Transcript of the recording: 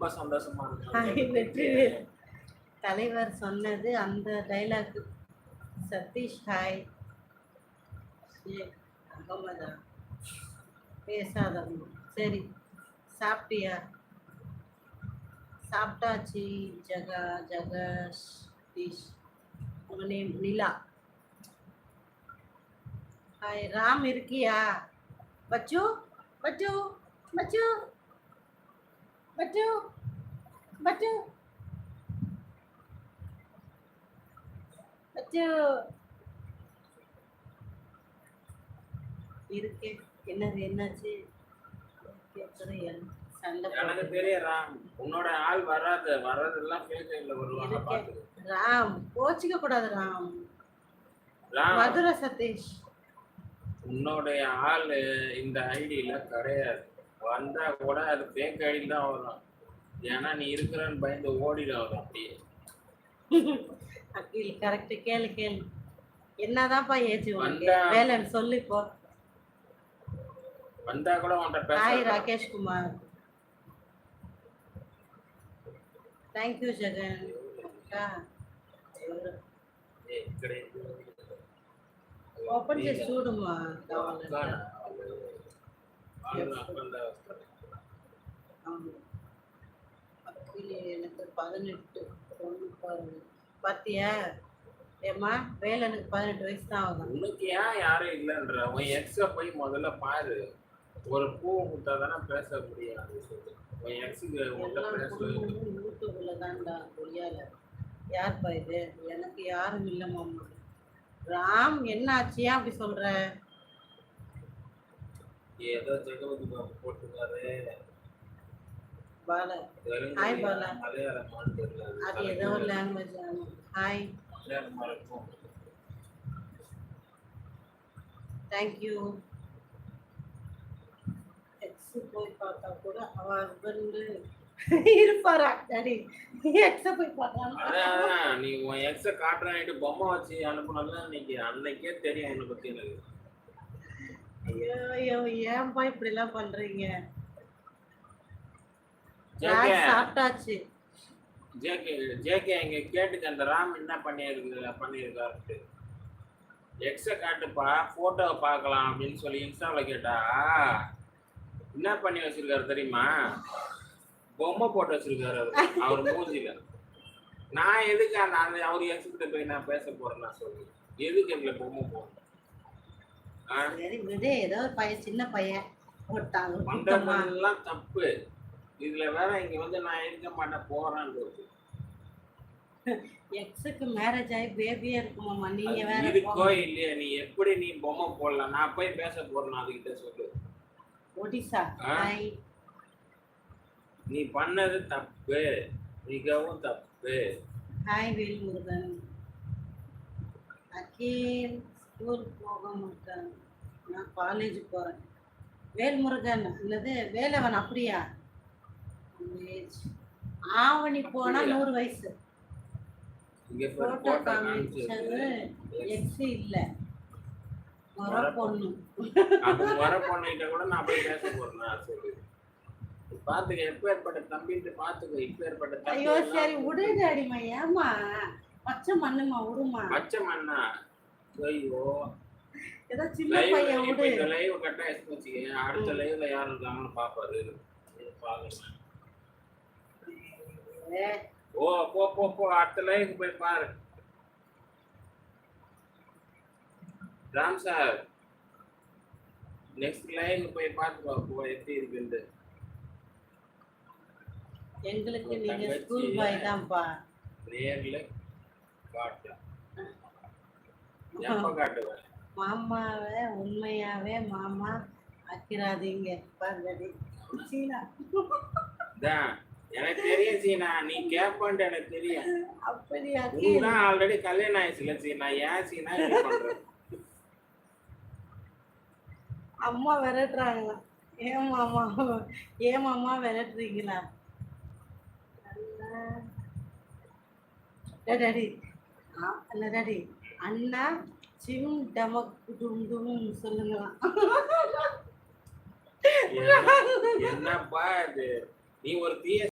ரொம்ப சந்தோஷமா இருக்கு. தலைவர் சொன்னது அந்த டைலாக் சதீஷ் ஹாய் அகமதா. பேசாதவங்க சரி சாப்பிட்டியா? சாப்பிட்டாச்சு ஜகா ஜகஷ் தீஷ் உங்க நேம் நிலா. ஹாய் ராம் இருக்கியா? பச்சு பச்சு பச்சு. பச்சு பச்சு பச்சு இருக்கே. என்னது என்னாச்சு? போட்டு. உன்னோட ஆள் வராது வர்றதெல்லாம் ராம் கோச்சிக்க கூடாது ராம். ராம். மதுரை சதீஷ். உன்னுடைய ஆளு இந்த ஐடியில கிடையாது. வந்தா கூட அது ஃபேக் ஐடியில் தான் வரும் ஏன்னா நீ இருக்கிறன்னு பயந்து ஓடிட வரும் அப்படியே அகில் கரெக்ட் கேளு கேளு என்னதான்ப்பா ஏச்சு உனக்கு வந்தா- வேலைன்னு சொல்லு இப்போ வந்தா கூட உன்கிட்ட ஹாய் பேச ராகேஷ் குமார் தேங்க்யூ ஜெகன் அக்கா ஏய், கிடையாது. ఓపెన్ చేసి చూడమ్మా కావాలంటే எனக்கு பதினெட்டு. பாத்தியா? ஏம்மா வேலை எனக்கு பதினெட்டு வயசு தான் ஆகும் உனக்கு ஏன் யாரும் இல்லைன்ற? உன் எக்ஸ போய் முதல்ல பாரு. ஒரு பூ கொடுத்தா தானே பேச முடியாது. உன் எக்ஸுக்கு யூடியூப்ல தான்டா கொரியால யார்ப்பா இது? எனக்கு யாரும் இல்லை மாமா. ராம் என்ன ஆச்சியா அப்படி சொல்ற? ஏதோ ஜெகவதி பாபு போட்டுக்காரு பால. Hi, பாலா. தெரியல அது ஏதோ லாங்குவேஜ் ஹாய் மலையாளமா தேங்க்யூ எக்ஸ் போய் பார்த்தா கூட அவ ஹஸ்பண்ட் இருப்பாரா? டாடி எக்ஸ போய் அதான் நீ உன் எக்ஸ காட்டுறான்ட்டு பொம்மை வச்சு அனுப்புனதுல இன்னைக்கு அன்னைக்கே தெரியும் உன்னை பத்தி எனக்கு. ஐயோ ஏன்பா இப்படி எல்லாம் பண்றீங்க சாப்பிட்டாச்சு. ஜேகே ஜேகே இங்க கேட்டுக்க அந்த ராம் என்ன பண்ணியிருக்கு பண்ணியிருக்காருட்டு எக்ஸ காட்டுப்பா போட்டோவை பார்க்கலாம் அப்படின்னு சொல்லி இன்ஸ்டாவில் கேட்டா என்ன பண்ணி வச்சிருக்காரு தெரியுமா? பொம்மை போட்டு வச்சிருக்காரு அவரு அவர் மூஞ்சில. நான் எதுக்கு அந்த அவர் எக்ஸ் கிட்ட போய் நான் பேச போறேன் நான் சொல்லு எதுக்கு எங்களை பொம்மை போடணும்? சரி விடு ஏதோ ஒரு பையன் சின்ன பையன் போட்டாங்க பண்றதெல்லாம் தப்பு. இதுல வேற இங்க வந்து நான் இருக்க மாட்டேன் போறேன்றது. எக்ஸுக்கு மேரேஜ் ஆகி பேபியே இருக்குமாம்மா? நீங்க வேற இருக்கோ. இல்லையா நீ எப்படி நீ பொம்மை போடலாம் நான் போய் பேச போறேன் அதுகிட்ட சொல்லு. ஒடிசா நீ பண்ணது தப்பு. மிகவும் தப்பு. ஹாய் வேல்முருகன். அகில் ஸ்கூல் போக மாட்டேன் நான் காலேஜ் போகிறேன் வேல்முருகன் என்னது? வேலவன் அப்படியா. ஆவணி போனா? நூறு வயசு. போட்டோ காமிச்சது எக்ஸ் இல்ல. முறை பொண்ணு. பொண்ணுகிட்ட கூட நான் போய் பேச போறேன் நான் சொல்லு. நீ பாத்துக்க எப்ப ஏற்பட்ட தம்பின்ட்டு பாத்துக்க இப்ப ஏற்பட்ட ஐயோ சரி விடுங்க அடிமா ஏமா பச்சை மண்ணுமா விடுமா. பச்சை மண்ணா? ஐயோ. ஏதோ சின்ன லைவ் பையன் இப்ப விடு. இந்த லைவ் கட்டா வச்சுக்க? அடுத்த லைவ்ல யார் இருக்காங்கன்னு பாப்பாரு பாருங்க. ஓ போ போ போ அடுத்த லைவுக்கு போய் பாரு. ராம் சார் நெக்ஸ்ட் லைவுக்கு போய் பார்த்து போ எப்படி இருக்குன்னு எங்களுக்கு நீங்க. ஸ்கூல் பாய் தான்ப்பா. நேர்ல மாமாவை உண்மையாவே மாமா ஆக்கிறாதீங்க சீனா. எனக்கு தெரியும் சீனா. நீ கேப்பன்ட்டு எனக்கு தெரியும். அப்படி நீ அக்கீல் தான் ஆல்ரெடி கல்யாணம் ஆயிடுச்சுல சீனா. ஏன் சீனா அம்மா விரட்டுறாங்களா ஏன் மாமா ஏன் மாமா விரட்டுறீங்களா? டாடி என்ன டாடி அண்ணா சிம் டமக்கு டும் டும் சொல்லுங்களாம். என்னப்பா இது? நீ ஒரு தீய